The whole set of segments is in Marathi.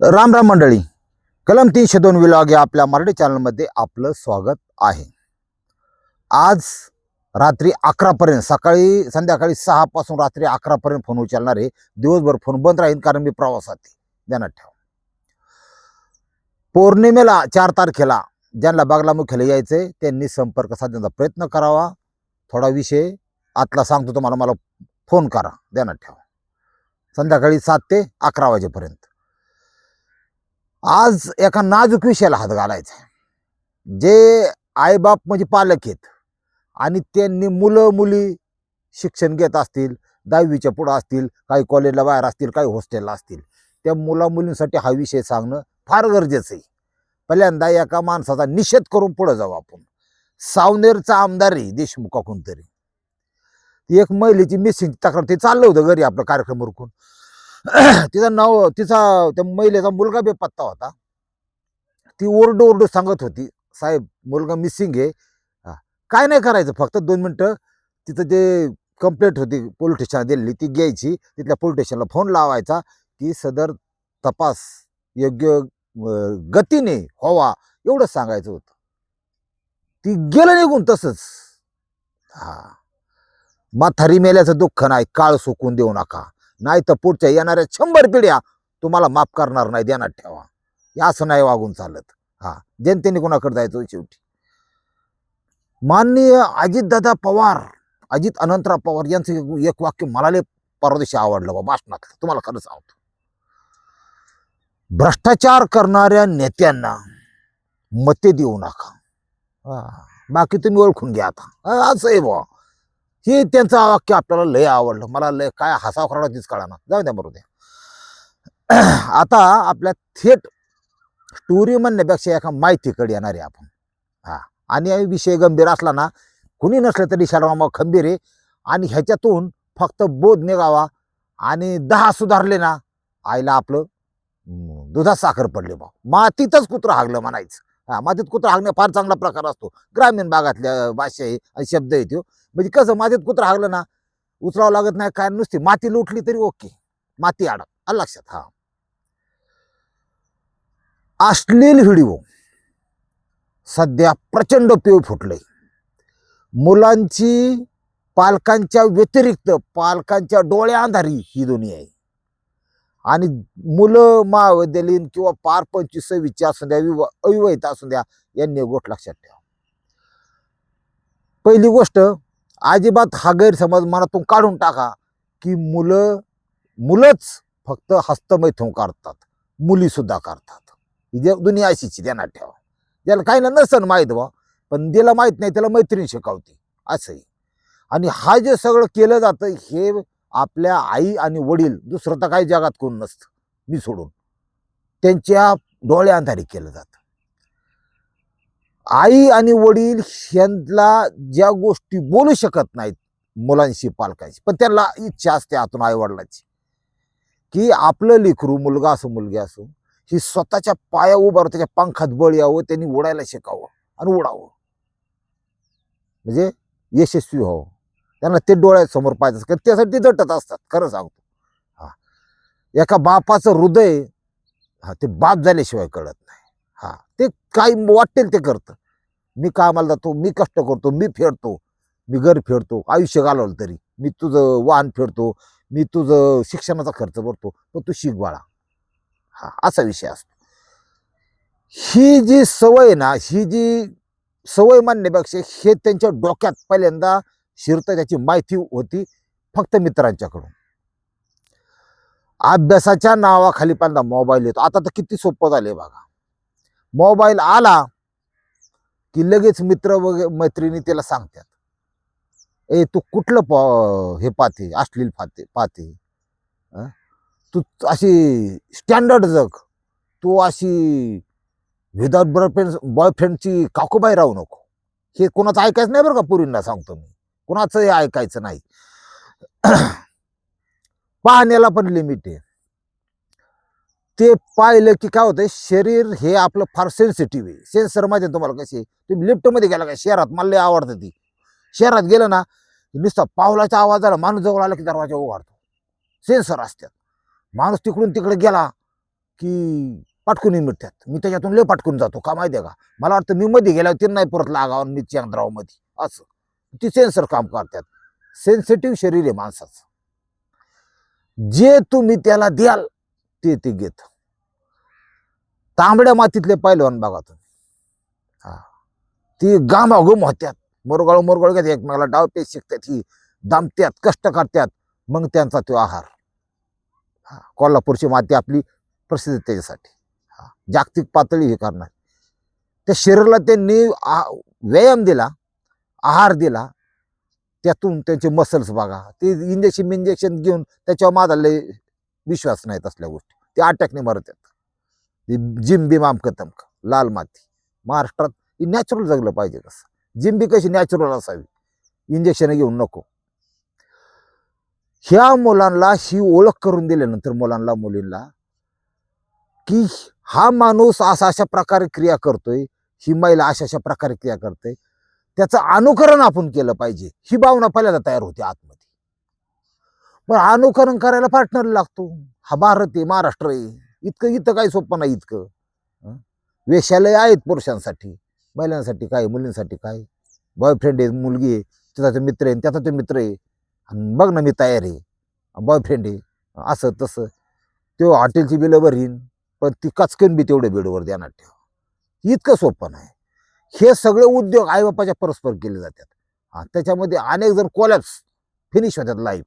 राम राम मंडळी. कलम तीनशे दोन विलॉग या आपल्या मराठी चॅनलमध्ये आपलं स्वागत आहे. आज रात्री अकरापर्यंत सकाळी संध्याकाळी सहापासून रात्री अकरापर्यंत फोन उचलणारे दिवसभर फोन बंद राहील कारण मी प्रवासात आहे ध्यानात ठेवा. पौर्णिमेला चार तारखेला ज्यांना बागलामुख्याला यायचंय त्यांनी संपर्क साधण्याचा प्रयत्न करावा. थोडा विषय आतला सांगतो तुम्हाला मला फोन करा. ध्यानात ठेवा. संध्याकाळी सात ते अकरा वाजेपर्यंत. आज एका नाजूक विषयाला हात घालायचा आहे. जे आईबाप म्हणजे पालक आहेत आणि त्यांनी मुलं मुली शिक्षण घेत असतील दहावीच्या पुढं असतील काही कॉलेजला बाहेर असतील काही हॉस्टेलला असतील त्या मुला मुलींसाठी हा विषय सांगणं फार गरजेचं आहे. पहिल्यांदा एका माणसाचा निषेध करून पुढं जाऊ आपण. सावनेरचा आमदार आहे कोणतरी एक महिलेची मिसिंग तक्रार ते चाललं होतं घरी आपलं कार्यक्रम उरकून तिचं नाव तिचा त्या महिलेचा मुलगा बेपत्ता होता. ती ओरडू ओरडू सांगत होती साहेब मुलगा मिसिंग आहे. हा. काय नाही करायचं फक्त दोन मिनटं तिथं जे कंप्लेंट होती पोलीस स्टेशनला दिलेली ती घ्यायची. तिथल्या पोलीस स्टेशनला फोन लावायचा की सदर तपास योग्य गतीने व्हावा एवढं सांगायचं होतं. ती गेलं निघून तसंच. हा. म्हातारी मेल्याचं दुःख नाही काळ सुकून देऊ नका. नाही तर पुढच्या येणाऱ्या शंभर पिढ्या तुम्हाला माफ करणार नाही ध्यानात ठेवा. असं नाही वागून चालत. हा जनतेने कोणाकडे जायचं शेवटी? माननीय अजितदादा पवार अजित अनंतराव पवार यांचं एक- वाक्य मला परदेशी आवडलं बा भाषणातलं. तुम्हाला खरं सांगतो. भ्रष्टाचार करणाऱ्या नेत्यांना मते देऊ नका. हा, बाकी तुम्ही ओळखून घ्या आता. असं आहे बुवा. हे त्यांचं वाक्य आपल्याला लय आवडलं. मला लय काय हसाव खराडा तीच कळाना. जाऊ द्या बरोबर आता आपल्या थेट स्टोरी म्हणण्यापेक्षा एका माहितीकडे येणार आहे आपण. हा. आणि विषय गंभीर असला ना कुणी नसलं तरी शर्मा खंबीर आहे. आणि ह्याच्यातून फक्त बोध निघावा आणि दहा सुधारले ना आईला आपलं दुधात साखर पडले बा मातीतच कुत्रं हागलं म्हणायचं. हा मातीत कुत्रं हागणं फार चांगला प्रकार असतो. ग्रामीण भागातल्या भाषा आहे आणि शब्द येतो म्हणजे कसं मातीत कुत्रा हागलं ना उचलावं लागत नाही काय नुसती माती लुटली तरी ओके. माती अडक आलं लक्षात? हा. अश्लील व्हिडिओ सध्या प्रचंड पेव फुटलंय. मुलांची पालकांच्या व्यतिरिक्त पालकांच्या डोळ्या अंधारी ही दोन्ही आहे. आणि मुलं महाविद्यालयीन किंवा पार पंचवीस सव्वीसची असू द्या विवा अविवाहित असू द्या यांनी गोष्ट लक्षात ठेवा. पहिली गोष्ट अजिबात हा गैरसमज मनातून काढून टाका की मुलं मुलंच फक्त हस्तमैथून काढतात. मुलीसुद्धा काढतात. ही जे दुनिया अशीची त्यांना ठेवा. ज्याला काही ना नसन माहीत बा पण ज्याला माहीत नाही त्याला मैत्रीण शिकवते. असंही. आणि हा जे सगळं केलं जातं हे आपल्या आई आणि वडील दुसरं तर काही जगात कोण नसतं. मी सोडून. त्यांच्या डोळ्या अंधारी केलं जातं. आई आणि वडील ह्यांना ज्या गोष्टी बोलू शकत नाहीत मुलांशी पालकांशी पण त्यांना इच्छा असते आतून आईवडिलांची. की आपलं लेकरू मुलगा असो मुलगी असो ही स्वतःच्या पाया उभार त्याच्या पंखात बळ यावं त्यांनी उडायला शिकावं आणि उडावं म्हणजे यशस्वी व्हावं. त्यांना ते डोळ्यासमोर पाहिजे असतं त्यासाठी ते झटत असतात खरं सांगतो. हा. एका बापाचं हृदय हा ते बाप झाल्याशिवाय कळत नाही. हा ते काय वाटेल ते करतं. मी कामाला जातो मी कष्ट करतो मी फेडतो मी घर फेडतो आयुष्य घालवलं तरी. मी तुझं वाहन फेडतो मी तुझं शिक्षणाचा खर्च भरतो पण तू शिक बाळा. हा असा विषय असतो. ही जी सवय आहे ना ही जी सवय मानण्यापेक्षा हे त्यांच्या डोक्यात पहिल्यांदा शिरतं त्याची माहिती होती फक्त मित्रांच्याकडून. अभ्यासाच्या नावाखाली पहिल्यांदा मोबाईल येतो. आता तर किती सोपं झाले बघा. मोबाईल आला की लगेच मित्र वगैरे मैत्रिणी त्याला सांगतात. ए तू कुठलं प हे पाहते अश्लील पाहते पाहते तू अशी स्टँडर्ड जग. तू अशी विदाउट बॉयफ्रेंड बॉयफ्रेंडची काकूबाई राहू नको. हे कोणाचं ऐकायचं नाही बरं का पुरींना सांगतो मी. कोणाचं हे ऐकायचं नाही. पाहण्याला पण लिमिट आहे. ते पाहिलं की काय होतं शरीर हे आपलं फार सेन्सिटिव्ह आहे. सेन्सर माहिती आहे तुम्हाला कसे तुम्ही लिफ्टमध्ये गेला का शहरात मला लय आवडतं ती. शहरात गेलं ना नुसता पावलाच्या आवाजाला माणूस जवळ आला की दरवाजा उघडतो. सेन्सर असतात माणूस तिकडून तिकडे गेला की पाटकून मिळतात मी त्याच्यातून लय पाटकून जातो का माहिती आहे का? मला वाटतं मी मध्ये गेल्यावर ते नाही परत लागावं मी चंद्रावमध्ये असं. ती सेन्सर काम करतात. सेन्सिटिव्ह शरीर आहे माणसाचं. जे तुम्ही त्याला द्याल ते ते घेत. तांबड्या मातीतले पैलवान बघा तुम्ही. हा. ती गामागुम होत्यात. मुरगळ मुरगळ घेतात एकमेकाला डावपे शिकतात ही दामत्यात कष्ट करतात मग त्यांचा तो आहार. हा. कोल्हापूरची माती आपली प्रसिद्ध त्याच्यासाठी. हा. जागतिक पातळी हे करणार. त्या शरीराला त्यांनी आ- व्यायाम दिला आहार दिला. त्यातून त्यांचे मसल्स बघा. ते इंजेक्शन इंजेक्शन घेऊन त्याच्यावर माझा लय विश्वास नाहीत असल्या गोष्टी. ते अटॅकने मरत आहेत. जिम बिम आमकं लाल माती. महाराष्ट्रात नॅचरल जगलं पाहिजे कसं जिम बी कशी नॅचरल असावी? इंजेक्शन घेऊन नको. ह्या मुलांना ही ओळख करून दिल्यानंतर मुलांना मुलींना की हा माणूस असा अशा प्रकारे क्रिया करतोय ही महिला अशा अशा प्रकारे क्रिया करते. त्याचं अनुकरण आपण केलं पाहिजे. ही भावना पहिल्यांदा तयार होते आतमध्ये. पण अनुकरण करायला पार्टनर लागतो. हा भारत आहे महाराष्ट्र आहे. इतकं इथं काही सोपं नाही इतकं. वेशालय वेश्यालय आहेत पुरुषांसाठी. महिलांसाठी काय मुलींसाठी काय? बॉयफ्रेंड आहे मुलगी आहे त्याचा तो मित्र आहे त्याचा तो मित्र आहे. आणि बघ ना मी तयार आहे. बॉयफ्रेंड आहे असं तसं. तो हॉटेलची बिलं भरीन पण ती कचकन बी तेवढे बेडवर देणार ठेव. इतकं सोपं नाही. हे सगळे उद्योग आईबापाच्या परस्पर केले जातात. त्याच्यामध्ये अनेक जण कोलॅप्स फिनिश होतात लाईफ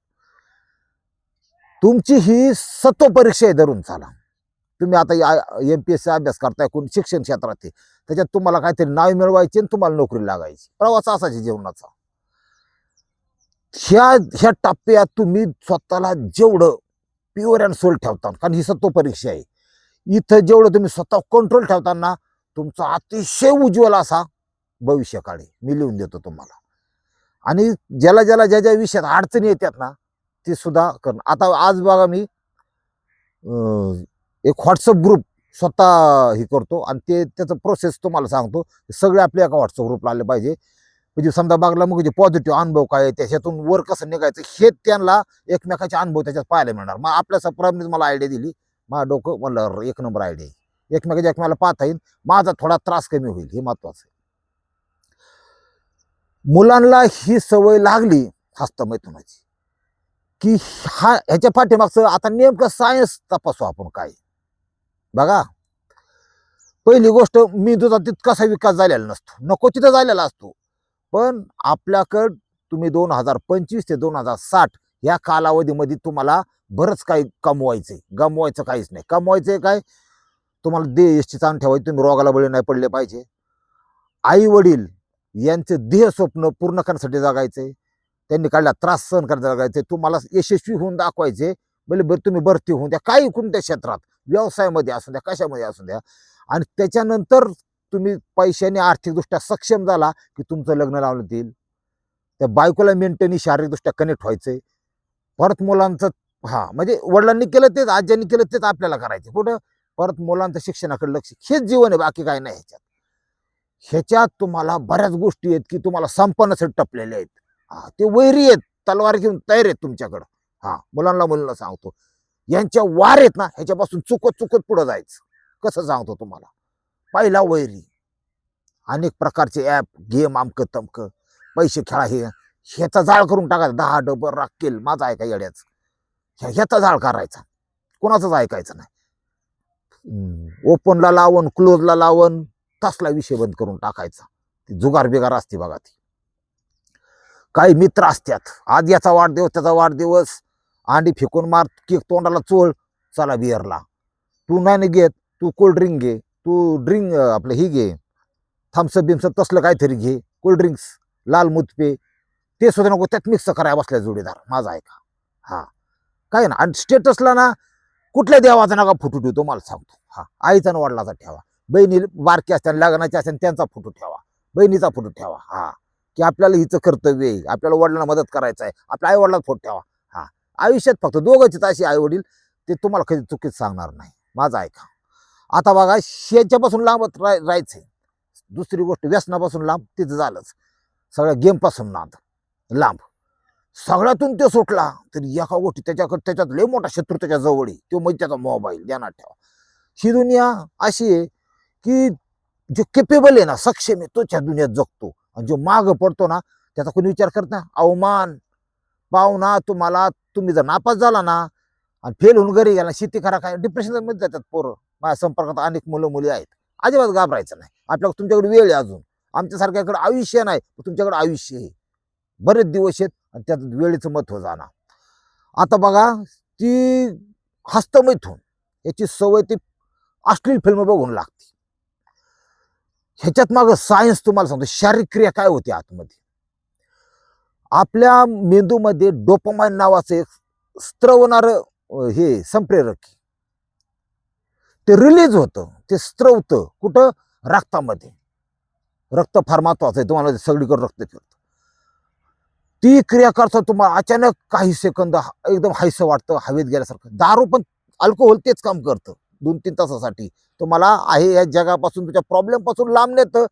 तुमची ही सत्व परीक्षा आहे धरून चाला तुम्ही आता एम पी एस अभ्यास करताय कोण शिक्षण क्षेत्रात त्याच्यात तुम्हाला काहीतरी नाव मिळवायचे आणि तुम्हाला नोकरी लागायची. प्रवास असायची जीवनाचा. ह्या ह्या टप्प्यात तुम्ही स्वतःला जेवढं प्युअर अँड सोल ठेवता कारण ही सत्व परीक्षा आहे. इथं जेवढं तुम्ही स्वतः कंट्रोल ठेवताना तुमचा अतिशय उज्ज्वल असा भविष्यकाळी मी लिहून देतो तुम्हाला. आणि ज्याला ज्याला ज्या ज्या विषयात अडचणी येतात ना ते सुद्धा करणं. आता आज बघा मी एक व्हॉट्सअप ग्रुप स्वतः हे करतो आणि ते त्याचं प्रोसेस तुम्हाला सांगतो. सगळे आपल्या एका व्हॉट्सअप ग्रुपला आले पाहिजे. म्हणजे समजा बघला मग पॉझिटिव्ह अनुभव काय आहे, त्याच्यातून वर कसं निघायचं हे त्यांना एकमेकाचे अनुभव त्याच्यात पाहायला मिळणार. मग आपल्या सप्रामनीच मला आयडिया दिली. माझं डोकं मला एक नंबर आयडिया आहे. एकमेकाच्या एकमेकाला पाहता येईल. माझा थोडा त्रास कमी होईल. हे महत्वाचं आहे. मुलांना ही सवय लागली हस्तमैथुनाची. की हा ह्याच्या पाठीमागचं आता नेमकं सायन्स तपासू आपण काय. बघा. पहिली गोष्ट मी तुझा तितकासा विकास झालेला नसतो. नको तिथं झालेला असतो. पण आपल्याकडं तुम्ही दोन हजार पंचवीस ते दोन हजार साठ या कालावधीमध्ये तुम्हाला बरंच काही कमवायचंय. गमवायचं काहीच नाही. कमवायचं काय? तुम्हाला देह यष्टी चांग ठेवायची तुम्ही रोगाला बळी नाही पडले पाहिजे. आई वडील यांचे देह स्वप्न पूर्ण करण्यासाठी जगायचे त्यांनी काढला त्रास सहन करायला लागायचे तुम्हाला यशस्वी होऊन दाखवायचे. भले बरं तुम्ही भरती होऊन द्या. काही कोणत्या क्षेत्रात? व्यवसायामध्ये असू द्या कशामध्ये असू द्या. आणि त्याच्यानंतर तुम्ही पैशाने आर्थिकदृष्ट्या सक्षम झाला की तुमचं लग्न लावलं देईल त्या बायकोला मेंटेनी शारीरिकदृष्ट्या कनेक्ट व्हायचंय. परत मुलांचं हा म्हणजे वडिलांनी केलं तेच आज्यांनी केलं तेच आपल्याला करायचं. कुठं? परत मुलांचं शिक्षणाकडे लक्ष. हेच जीवन आहे बाकी काय नाही ह्याच्यात. ह्याच्यात तुम्हाला बऱ्याच गोष्टी आहेत की तुम्हाला संपन्नासाठी टपलेल्या आहेत. हा ते वैरी आहेत तलवार घेऊन तयार आहेत तुमच्याकडं. हा मुलांना मुलांना सांगतो. यांच्या वार आहेत ना ह्याच्यापासून चुकत चुकत पुढं जायचं. कसं सांगतो तुम्हाला? पहिला वैरी. अनेक प्रकारचे ॲप गेम आमकं तमकं. पैसे खेळा हे ह्याचा जाळ करून टाकायचा दहा डबर राखेल माझा ऐका येड्याच. ह्या- ह्याचा जाळ करायचा. कोणाचंच ऐकायचं नाही. ओपनला लावून क्लोजला लावून तसला विषय बंद करून टाकायचा. ती जुगार बिगार असते बघा ती. काही मित्र असतात आज याचा वाढदिवस त्याचा वाढदिवस. अंडी फेकून मार केक तोंडाला चोळ. चला बिअरला. तू नाही घेत तू कोल्ड ड्रिंक घे. तू ड्रिंक आपलं ही घे. थम्सअप बिम्सअप तसलं काहीतरी घे. कोल्ड ड्रिंक्स लाल मुतपे ते सुद्धा नको त्यात मिक्स करायला बसल्या जोडीदार. माझा ऐका हां. काय ना आणि स्टेटसला ना कुठल्या देवाचा नका फोटो ठेवतो मला सांगतो. हा. आईचा आणि वडिलाचा ठेवा. बहिणी बारकी असतात लग्नाची असतात त्यांचा फोटो ठेवा. बहिणीचा फोटो ठेवा. हा. की आपल्याला हिचं कर्तव्य आहे. आपल्याला वडिलांना मदत करायचं आहे. आपल्या आई फोट ठेवा. हा. आयुष्यात फक्त दोघंच अशी आई वडील ते तुम्हाला कधी चुकीच सांगणार नाही. माझं ऐका. आता बघा शेच्यापासून लांबत राय राहायचं दुसरी गोष्ट व्यसनापासून लांब तिथं झालंच. सगळ्या गेमपासून नाद. लांब. सगळ्यातून ते सुटला तरी एका गोष्टी त्याच्याकडे त्याच्यात लय मोठा शत्रू त्याच्याजवळ आहे. तो म्हणजे त्याचा मोबाईल. ध्यानात ठेवा. ही दुनिया अशी आहे की जो केपेबल आहे ना सक्षम आहे तो त्या दुनियात जगतो. आणि जो माग पडतो ना त्याचा कोणी विचार करत ना अवमान पाहुणा तुम्हाला तुम्ही जर नापास झाला ना आणि फेल होऊन घरी गेला शेती करा काय डिप्रेशनमध्ये जातात पोरं. माझ्या संपर्कात अनेक मुलं मुली आहेत. अजिबात घाबरायचं नाही. आपल्याला तुमच्याकडे वेळ आहे अजून. आमच्यासारख्याकडे आयुष्य नाही तुमच्याकडे आयुष्य आहे. बरेच दिवस आहेत आणि त्यात वेळेचं महत्त्व जाणार. आता बघा ती हस्तमैथून याची सवय ती अश्लील फिल्म बघून लागते. ह्याच्यात मागं सायन्स तुम्हाला सांगतो. शारीरिक क्रिया काय होती आतमध्ये? आपल्या मेंदूमध्ये डोपमाइन नावाचं एक स्त्रवणार हे संप्रेरक. ते रिलीज होतं. ते स्त्रवतं कुठं? रक्तामध्ये. रक्त फार महत्वाचं आहे. तुम्हाला सगळीकडे रक्त फिरतं. ती क्रिया करता तुम्हाला अचानक काही सेकंद एकदम हायसं वाटतं. हवेत गेल्यासारखं. दारू पण अल्कोहोल तेच काम करतं. दोन तीन तासासाठी तुम्हाला आहे या जगापासून तुझ्या प्रॉब्लेमपासून लांब नेतं.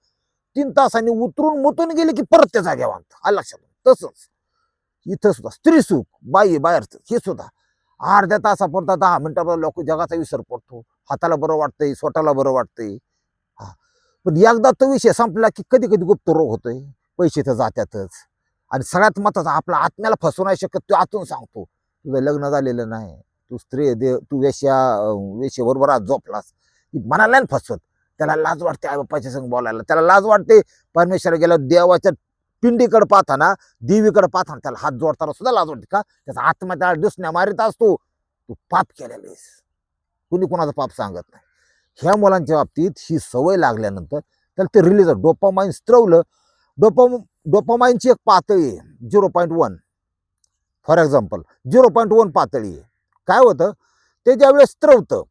तीन तासांनी उतरून मुतून गेले की परत त्या जागेवर आणतं. आलं लक्षात? तसंच. इथं सुद्धा स्त्री सुख बाई बाहेरचं. हे सुद्धा. अर्ध्या तासापर्यंत दहा मिनिटापर्यंत लोक जगाचा विसर पडतो. हाताला बरं वाटतंय स्वतःला बरं वाटतंय. हा. पण एकदा तो विषय संपला की कधी कधी गुप्त रोग होतोय. पैसे तर जात्यातच आणि सगळ्यात महत्त्वाचा आपला आत्म्याला फसवू नाही शकत तो आतून सांगतो. तुझं लग्न झालेलं नाही. तू स्त्री दे तू वेश्या वेश्याबरोबर आज झोपलास. की मनाला नाही फसवत. त्याला लाज वाटते आई बाप्पाच्या संग बोलायला. त्याला लाज वाटते परमेश्वर गेल्या देवाच्या पिंडीकडे पाहताना देवीकडे पाहताना त्याला हात जोडताना सुद्धा लाज वाटते का? त्याचा आत्मा त्याला दुसण्या मारित असतो. तू पाप केलेला आहेस कुणी कोणाचं पाप सांगत नाही. ह्या मुलांच्या बाबतीत ही सवय लागल्यानंतर त्याला ते रिलीज डोपामाइन स्त्रवलं. डोपा डोपामाइनची एक पातळी आहे. Zero point one for example zero point one पातळी आहे. काय होतं? ते ज्यावेळेस स्त्रवतं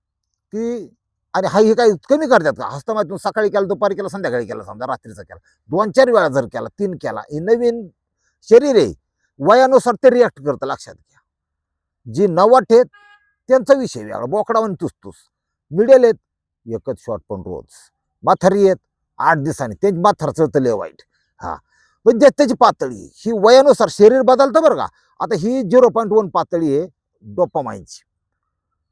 की आणि हा हे काही कमी करतात का? हस्तमातून सकाळी केला दुपारी केला संध्याकाळी केला समजा रात्रीचा केला. दोन चार वेळा जर केला तीन केला हे नवीन शरीर आहे. वयानुसार ते रिॲक्ट करतं लक्षात घ्या. जी नवाट आहेत त्यांचा विषय वेगळा. बोकडा बोकडावर तुसतुस. मिडेल आहेत एकच शॉट पण रोज. माथारी आहेत आठ दिवसांनी ते माथारचं तर लय वाईट. हा. पण जे त्याची पातळी ही वयानुसार शरीर बदलतं बरं का. आता ही झिरो पॉईंट वन पातळी आहे. डोपामाइनची.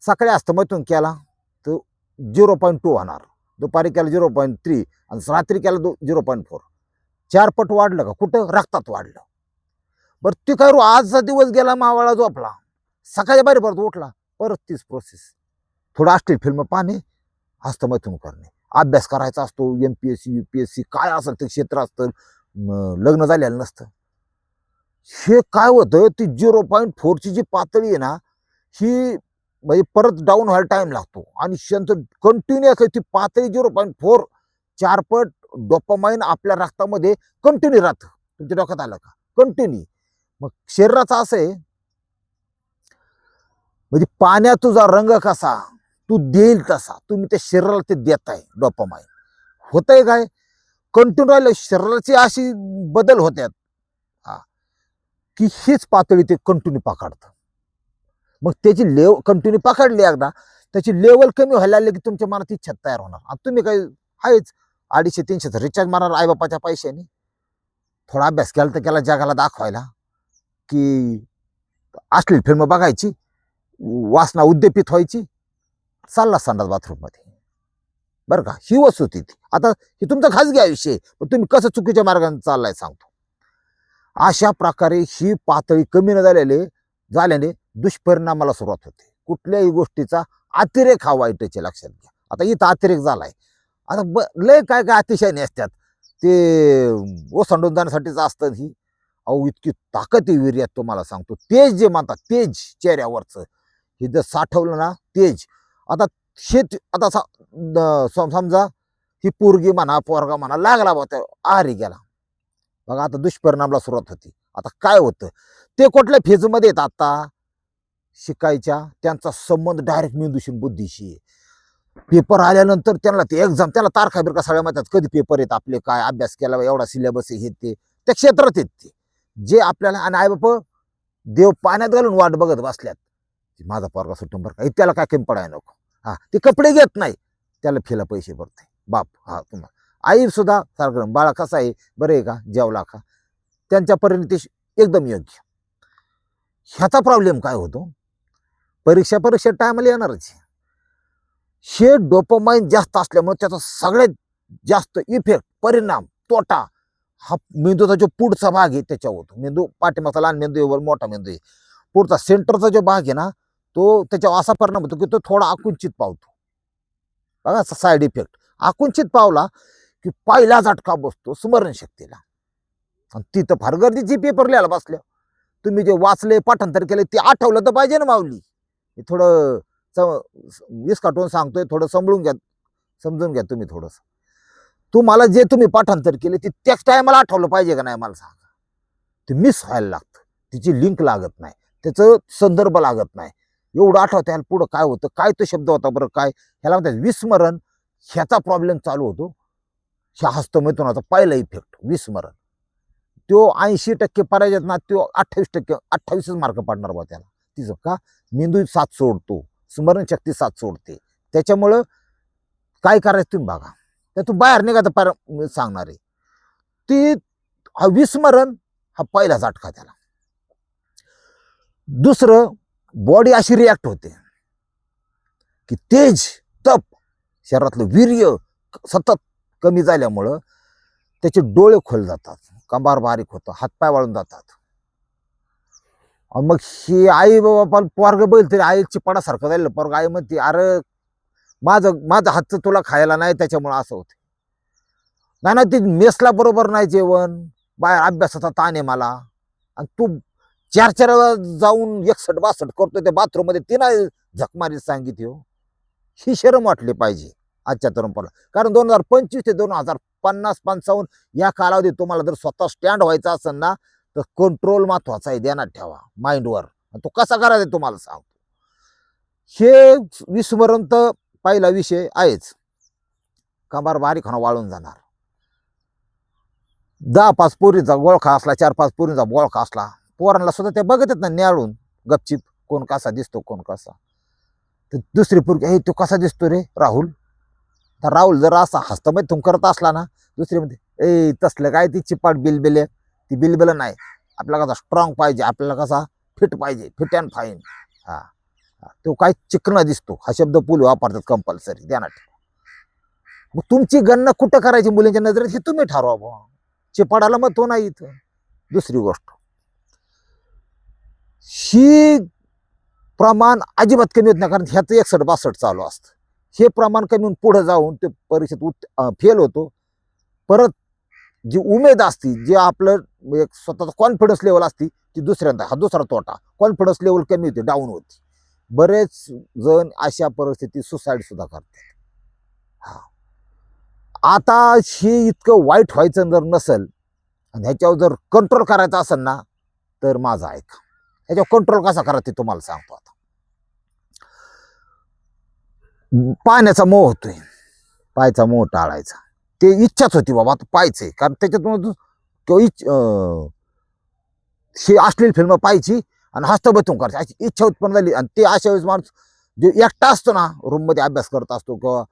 सकाळी अस्तमतून केला तर झिरो पॉईंट टू होणार. दुपारी केला झिरो पॉईंट थ्री आणि रात्री केला दो झिरो पॉईंट फोर. चार पट वाढलं का? कुठं? रक्तात वाढलं. बरं ते काय आजचा दिवस गेला मावाळा झोपला. सकाळी बारी परत उठला. परत तीच प्रोसेस थोडं असतील फिल्म पाहणे हस्तमैथून करणे. अभ्यास करायचा असतो M P S C U P S C काय असेल ते क्षेत्र असतं. लग्न झालेलं नसतं. हे काय होतं ती झिरो पॉईंट फोरची जी पातळी आहे ना ही म्हणजे परत डाऊन व्हायला टाइम लागतो. आणि त्यांचं कंटिन्युअस ती पातळी झिरो पॉईंट फोर चारपट डोपामाइन आपल्या रक्तामध्ये कंटिन्यू राहतं. तुमच्या डोक्यात आलं का? कंटिन्यू मग शरीराचं असं आहे म्हणजे पाण्यात तुझा रंग कसा तू देईल तसा. तुम्ही त्या शरीराला ते देत आहे डोपामाइन होतंय काय? कंटिन्यू राहिलं शरीराची अशी बदल होत्यात. की हीच पातळी ते कंटिन्यू पाकाडतं. मग त्याची लेव कंटिन्यू पाकाडली एकदा त्याची लेवल कमी व्हायला लागली की तुमच्या मनात इच्छा तयार होणार. आता तुम्ही काही आहेच अडीचशे तीनशेचा रिचार्ज मारणार आईबापाच्या पैशाने. थोडा अभ्यास केला तर केला जगाला दाखवायला की असली फिल्म बघायची वासना उद्दीपित व्हायची चालला संडास बाथरूममध्ये बरं का? ही वस्तू होती ती. आता हे तुमचं खासगी आयुष्य आहे. पण तुम्ही कसं चुकीच्या मार्गाने चाललाय सांगतो. अशा प्रकारे ही पातळी कमी न झालेले झाल्याने दुष्परिणामाला सुरुवात होते. कुठल्याही गोष्टीचा अतिरेक हा वाईटचे लक्षात घ्या. आता इथं अतिरेक झाला आहे आता ब लय काय काय अतिशयने असतात ते ओसंडून जाण्यासाठीच असतं ही. अहो इतकी ताकद आहे विर्यात तुम्हाला सांगतो. तेज जे म्हणतात तेज चेहऱ्यावरचं. हे जर साठवलं ना तेज. आता शेत आता सा- द- सम- समजा ही पोरगी म्हणा पोरगा म्हणा लागला बा त्या आहारी गेला. बघा आता दुष्परिणामला सुरुवात होती. आता काय होतं? ते कुठल्या फेजमध्ये येत आता? शिकायच्या त्यांचा संबंध डायरेक्ट मेंदूशी बुद्धीशी आहे. पेपर आल्यानंतर त्यांना ते एक्झाम त्याला तारखा बिरखा सगळ्या माहितात कधी पेपर येत आपले काय अभ्यास केला एवढा सिलेबस हे ते. त्या क्षेत्रात येत ते. जे आपल्याला आणि आई बाप देव पाण्यात घालून वाट बघत बसल्यात. माझा पोरगा सुटून बरं का. त्याला काय कमी पडायला नको. हा ते कपडे घेत नाही. त्याला फेला पैसे भरते. बाप हा तुम्हाला. आईसुद्धा सारखं बाळा कसा आहे? बरं आहे का? जेवला का? त्यांच्या परिणती एकदम योग्य. ह्याचा प्रॉब्लेम काय होतो? परीक्षा परीक्षा टायमाला येणारच हे डोपोमाइन जास्त असल्यामुळे त्याचा सगळ्यात जास्त इफेक्ट परिणाम तोटा हा मेंदूचा जो पुढचा भाग आहे त्याच्यावर होतो. मेंदू पाठीमागचा लहान मेंदू आहे वर मोठा मेंदू आहे. पुढचा सेंटरचा जो भाग आहे ना तो त्याच्यावर असा परिणाम होतो की तो थोडा आकुंचित पावतो. बघा साईड इफेक्ट आकुंचित पावला की पहिला झटका बसतो स्मरणशक्तीला. आणि तिथं फार गर्दीची पेपर लिहायला बसल्या. तुम्ही जे वाचले पाठांतर केले ते आठवलं तर पाहिजे ना माऊली. हे थोडं विस्काटून सांगतोय थोडं समजून घ्या समजून घ्या तुम्ही थोडंसं. तुम्हाला जे तुम्ही पाठांतर केले ते त्याच टायमाला आठवलं पाहिजे का नाही मला सांगा. ते मिस व्हायला लागतं. तिची लिंक लागत नाही. त्याचं संदर्भ लागत नाही. एवढं आठवतं ह्याला पुढं काय होतं काय तो शब्द होता बरं काय? ह्याला म्हणतात विस्मरण. ह्याचा प्रॉब्लेम चालू होतो. ह्या हस्तमैथुनाचा पहिला इफेक्ट विस्मरण. तो ऐंशी टक्के पारायच्यात ना तो अठ्ठावीस टक्के अठ्ठावीसच मार्क पडणार बा त्याला. तिचं का? मेंदू साथ सोडतो. स्मरणशक्ती साथ सोडते. त्याच्यामुळं काय करायचं तुम्ही बघा. तर तू बाहेर निघायचं पार मी सांगणार आहे. ती हा विस्मरण हा पहिला झटका त्याला. दुसरं बॉडी अशी रिॲक्ट होते. की तेज तप शरीरातलं वीर्य सतत कमी झाल्यामुळं त्याचे डोळे खोल जातात कंबार बारीक होतं हातपाय वाळून जातात. मग ही आई बाबा पोरग बैल तरी आईची पडासारखं झालेलं. पोरग आई म्हणते अरे माझं माझं हातचं तुला खायला नाही त्याच्यामुळं असं होते नाही ना ती मेसला बरोबर नाही जेवण. बाहेर अभ्यासाचा ताण आहे मला. आणि तू चार चार जाऊन एकसठ बासष्ट करतोय त्या बाथरूममध्ये तिला झकमारी सांगितली हो. ही शरम वाटली पाहिजे. आजच्या तरुण पोराला. कारण दोन हजार पंचवीस ते दोन हजार पन्नास पंचावन्न या कालावधीत तुम्हाला जर स्वतः स्टँड व्हायचा असेल ना तर कंट्रोल महत्त्वाचा आहे. ध्यानात ठेवा. माइंडवर तो कसा करायचा तुम्हाला सांगतो. हे विस्मरण तर पहिला विषय आहेच. कंबार बारीक होणं वाळून जाणार. दहा पाच पोरीचा गोळखा असला चार पाच पोरींचा गोळखा असला पोरांना सुद्धा ते बघत आहेत ना न्याळून गपचिप कोण कसा दिसतो कोण कसा. तर दुसरी पोरगी हे तो कसा दिसतो रे राहुल? तर राहुल जर असा हस्तमय करत असला ना दुसरी म्हणते ए तसलं काय ती चिपाट बिलबिले ती बिलबिल नाही. आपल्याला कसा स्ट्रॉंग पाहिजे आपल्याला कसा फिट पाहिजे फिट अँड फाईन हा तो काय चिकना दिसतो. हा शब्द पुल वापरतात कंपल्सरी ध्यानात ठेवा मग तुमची गणना कुठं करायची मुलींच्या नजरेत? हे तुम्ही ठरवा बुवा. चिपाडाला महत्त्व नाही इथं. दुसरी गोष्ट. ही प्रमाण अजिबात कमी होत नाही कारण ह्याचं एकसठ बासष्ट चालू असतं. हे प्रमाण कमी होऊन पुढे जाऊन ते परीक्षेत उत् फेल होतो. परत जी उमेद असती जे आपलं एक स्वतःचा कॉन्फिडन्स लेवल असती ती दुसऱ्यांदा हा दुसरा तोटा. कॉन्फिडन्स लेवल कमी होते डाऊन होती. बरेच जण अशा परिस्थितीत सुसाईड सुद्धा करतात. हा. आता हे इतकं वाईट व्हायचं जर नसेल आणि ह्याच्यावर जर कंट्रोल करायचा असेल ना तर माझा ऐका. ह्याच्यावर कंट्रोल कसा करा ते तुम्हाला सांगतो आता. पाण्याचा मोह होतोय. पायचा मोह टाळायचा. ते इच्छाच होती बाबा आता पाहायचंय कारण त्याच्यातून किंवा इच्छ ही फिल्म पाहायची आणि हस्तबतून करायची. अशी इच्छा उत्पन्न झाली. आणि ते अशा वेळेस माणूस जे एकटा असतो ना रूममध्ये अभ्यास करत असतो किंवा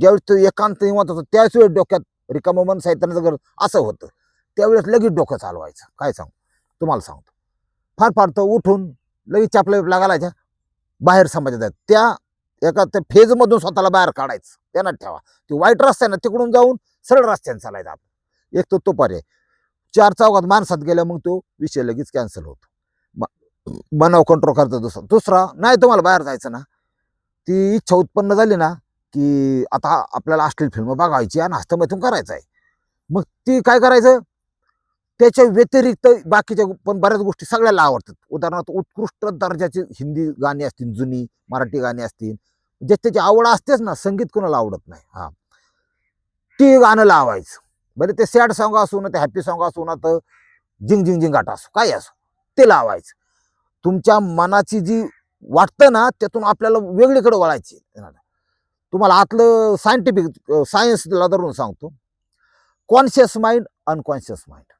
ज्यावेळेस तो एकांत निवांत असतो त्याच वेळेस डोक्यात रिकाम मन साहित्याचं गरज असं होतं. त्यावेळेस लगेच डोकं चालवायचं. काय सांगू? तुम्हाला सांगतो. फार फार तर उठून लगेच चापल्या बिपल्या घालायच्या. बाहेर समाजात त्या एका त्या फेजमधून स्वतःला बाहेर काढायचं. त्यांना ठेवा. ते वाईट रस्ता आहे ना तिकडून जाऊन सरळ रस्त्याने चालायचा आपण. एक तो तो पर्याय. चार चौकात माणसात गेल्या मग तो विषय लगेच कॅन्सल होतो. म- मनावर कंट्रोल करतो दुसरा. दुसरा नाही तुम्हाला बाहेर जायचं ना. ती इच्छा उत्पन्न झाली ना की आता आपल्याला अश्लील फिल्म बघायची आणि हस्तमैथून करायचं आहे. मग ती काय करायचं? त्याच्या व्यतिरिक्त बाकीच्या पण बऱ्याच गोष्टी सगळ्याला आवडतात. उदाहरणार्थ उत्कृष्ट दर्जाची हिंदी गाणी असतील जुनी मराठी गाणी असतील जे त्याची आवड असतेच ना संगीत कोणाला आवडत नाही. हा. ती गाणं लावायचं. बरं ते सॅड सॉंग असू ना ते हॅपी सॉंग असू ना तर जिंग जिंग जिंगाट असो काय असो ते लावायचं. तुमच्या मनाची जी वाटतं ना त्यातून आपल्याला वेगळीकडे वळायची. तुम्हाला आतलं सायंटिफिक सायन्सला धरून सांगतो. Conscious mind unconscious mind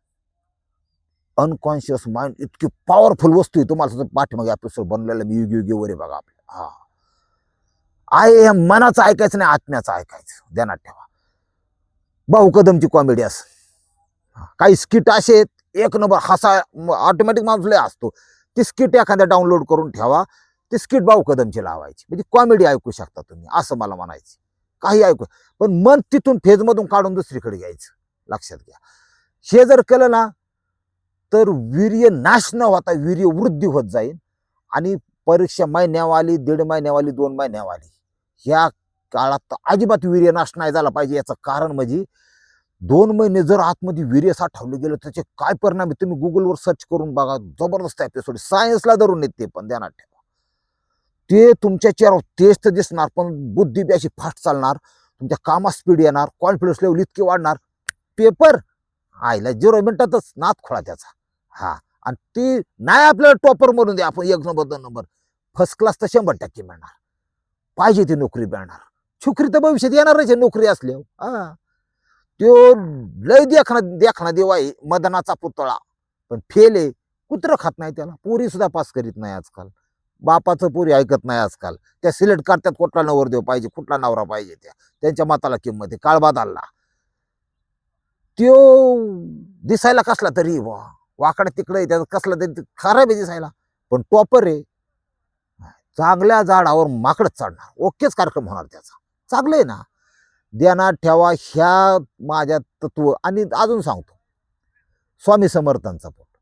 unconscious mind इतकी पॉवरफुल वस्तू आहे. तुम्हाला पाठीमागे एपिसोड बनलेलं मी युग युगी वर बघा आपल्या हा. आय हे मनाचं ऐकायचं नाही आत्म्याचं ऐकायचं. ध्यानात ठेवा. भाऊ कदमची कॉमेडी अस. काही स्किट असे आहेत एक नंबर हसा ऑटोमॅटिक माणूस लय असतो ती स्किट एखाद्या डाउनलोड करून ठेवा ती स्किट भाऊ कदमची लावायची. म्हणजे कॉमेडी ऐकू शकता तुम्ही असं मला म्हणायचं. काही ऐकू पण मन तिथून फेजमधून काढून दुसरीकडे घ्यायचं. लक्षात घ्या. हे जर केलं ना तर वीर्य नाश न होता वीर्य वृद्धी होत जाईल. आणि परीक्षा महिन्यावाली दीड महिन्यावाली दोन महिन्यावाली. ह्या काळात अजिबात वीर्य नाश नाही झाला पाहिजे याचं कारण म्हणजे दोन महिने जर आतमध्ये वीर्य साठवलं गेलं त्याचे काय परिणाम आहे? तुम्ही गुगलवर सर्च करून बघा. जबरदस्त एपिसोड सायन्सला धरून येत ते पण ध्यानात ठेवा. ते तुमच्या चेहऱ्यावर तेच तर दिसणार पण बुद्धी बी अशी फास्ट चालणार. तुमच्या कामात स्पीड येणार कॉन्फिडन्स लेवल इतके वाढणार. पेपर आईला झिरो मिनिटातच नात खोळा त्याचा. हा. आणि ती नाही आपल्याला टॉपर म्हणून दे. आपण एक नंबर दोन नंबर फर्स्ट क्लास तर शंभर टक्के मिळणार. पाहिजे ती नोकरी मिळणार. छुकरी तर भविष्यात येणारच आहे नोकरी असल्यावर. हा. त्यो लय देखणा देखणा देवा आहे मदनाचा पुतळा. पण फेल आहे. कुत्र खात नाही त्याला. पोरी सुद्धा पास करीत नाही आजकाल. बापाचं पोरी ऐकत नाही आजकाल. त्या सिलेक्ट करतात कुठला नवरदेव पाहिजे कुठला नवरा पाहिजे त्या. त्यांच्या मताला किंमत आहे. काळ आला त्यो दिसायला कसला तरी वा. वाकडं तिकडे त्याचा कसला तरी खराब आहे दिसायला. पण टॉपर आहे. चांगल्या झाडावर माकडच चढणार. ओकेच कार्यक्रम होणार त्याचा. चांगलं आहे ना? देना ठेवा ह्या माझ्या तत्व. आणि अजून सांगतो. स्वामी समर्थांचा फोटो.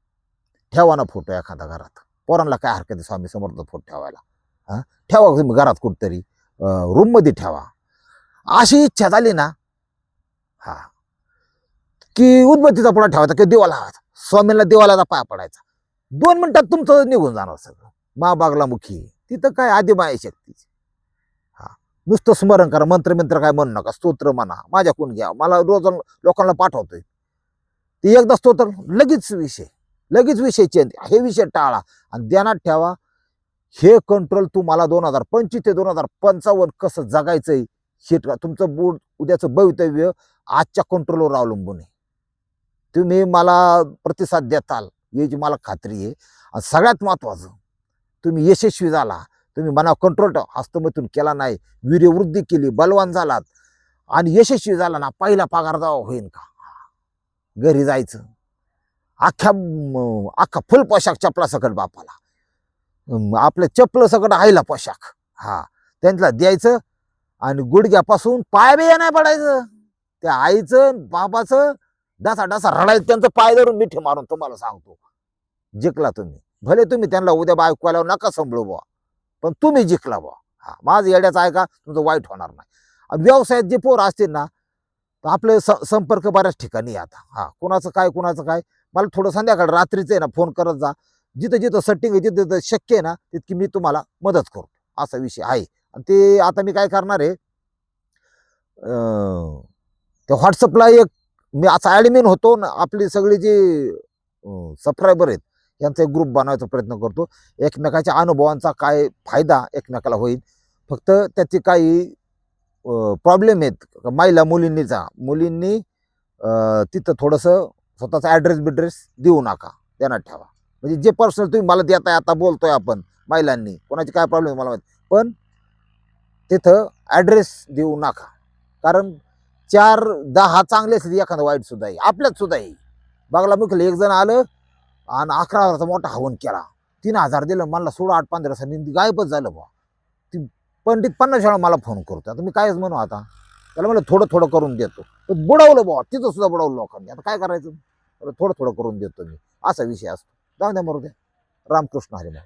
ठेवा ना फोटो एखादा घरात. पोरांना काय हरकत आहे स्वामी समर्थ फोटो ठेवायला? हां? ठेवा तुम्ही घरात कुठतरी. रूममध्ये ठेवा. अशी इच्छा झाली ना? हा. की उदबत्तीचा पुढा ठेवायचा की देवाला हवायचा. स्वामीला देवाला पाया पडायचा. दोन मिनिटात तुमचं निघून जाणार सगळं. महाबागला मुखी तिथं काय आदिमाय शक्तीची. हा. नुसतं स्मरण करा मंत्र मंत्र काय म्हणू नका स्तोत्र म्हणा माझ्याकडून घ्या मला रोज लोकांना पाठवतोय. ते एकदा स्तोत्र लगेच विषय लगेच विषय चेंज हे विषय टाळा आणि ध्यानात ठेवा. हे कंट्रोल तुम्हाला दोन हजार पंचवीस ते दोन हजार पंचावन्न कसं जगायचंय हे तुमचं बूड उद्याचं भवितव्य आजच्या कंट्रोलवर अवलंबून आहे. तुम्ही मला प्रतिसाद देताल याची मला खात्री आहे. आणि सगळ्यात महत्त्वाचं तुम्ही यशस्वी झाला. तुम्ही मना कंट्रोल हस्तमतून केला नाही. वीर्यवृद्धी केली. बलवान झालात. आणि यशस्वी झाला ना पहिला पगार जावा होईन का? घरी जायचं. अख्ख्या अख्खा फुल पोशाख चपला सकट बापाला. आपल्या आपलं चपलं सकट आईला पोशाख. हा. त्यांना द्यायचं आणि गुडघ्यापासून पाय बी नाही पडायचं. त्या आईचं बाबाचं डसा डसा रडायचं. त्यांचं पाय धरून मिठी मारून तुम्हाला सांगतो. जिंकला तुम्ही. भले तुम्ही त्यांना उद्या बायको नका संभळू बुवा पण तुम्ही जिंकला बुवा. हा माझं येड्याचं ऐका तुमचं वाईट होणार नाही. आणि व्यवसायात जे पोरं असतील ना तर आपले स- संपर्क बऱ्याच ठिकाणी आहे आता. हा कुणाचं काय कुणाचं काय? मला थोडं संध्याकाळ रात्रीचं आहे ना फोन करत जा. जिथं जिथं सेटिंग आहे जिथं जिथं शक्य आहे ना तितकी मी तुम्हाला मदत करतो. असा विषय आहे. आणि ते आता मी काय करणार आहे त्या व्हॉट्सअपला एक मी असा ॲडमिन होतो ना आपली सगळी जी सबस्क्रायबर आहेत यांचा एक ग्रुप बनवायचा प्रयत्न करतो. एकमेकाच्या अनुभवांचा काय फायदा एकमेकाला होईल? फक्त त्याची काही प्रॉब्लेम आहेत. महिला मुलींनीचा. मुलींनी तिथं थोडंसं स्वतःचा ॲड्रेस बिड्रेस देऊ नका. त्यांना ठेवा. म्हणजे जे पर्सनल तुम्ही मला देताय आता बोलतोय आपण महिलांनी. कोणाची काय प्रॉब्लेम मला माहीत. पण तिथं ॲड्रेस देऊ नका. कारण चार दहा चांगले असतील एखादं वाईटसुद्धा आहे. आपल्यातसुद्धा आहे. बघायला मुख्य एक जण आलं आणि अकरा हजाराचा मोठा हवन केला. तीन हजार दिलं मला सोळा आठ पंधरा दिवसांनी गायबच झालं बा ती पंडित पन्नास वेळा मला फोन करतो आता मी कायच म्हणू आता? त्याला म्हणलं थोडं थोडं करून देतो. तर बुडवलं बुवा तिथं सुद्धा बुडवलं लोकांनी. आता काय करायचं? थोडं थोडं करून देतो मी. असा विषय असतो. जाऊ द्या मरू द्या. रामकृष्ण हरिमा